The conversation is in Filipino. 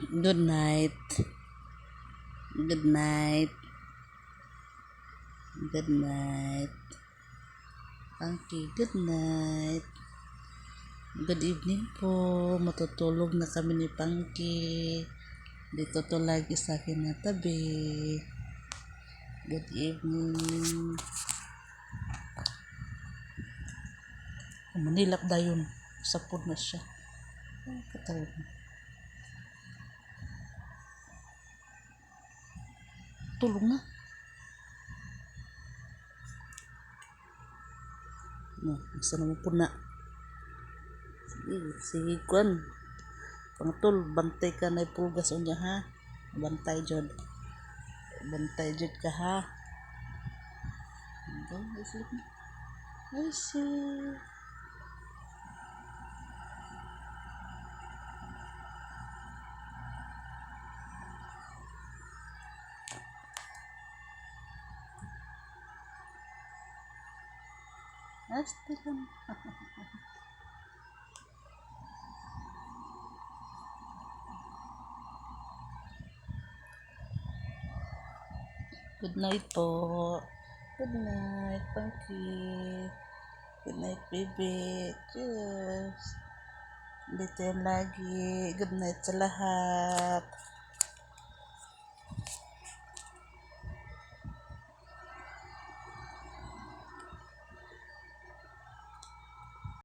Good night. Good night. Good night. Punky, good night. Good evening po. Matutulog na kami ni Punky. Dito to lagi sa akin na tabi. Good evening. Manilap dayon. Sapod na siya. Ay, katawag na. Tulong na. No, isa naman po na. Sige, sige, kwan. Pangtul, bantay ka na pulgas unya ha. Bantay jod. Bantay jod ka ha. Ay, sleep na. Ay, see. Hasta lang. Good night po. Good night, Punky. Good night, baby. Cheers. Dito yan lagi. Good night sa lahat.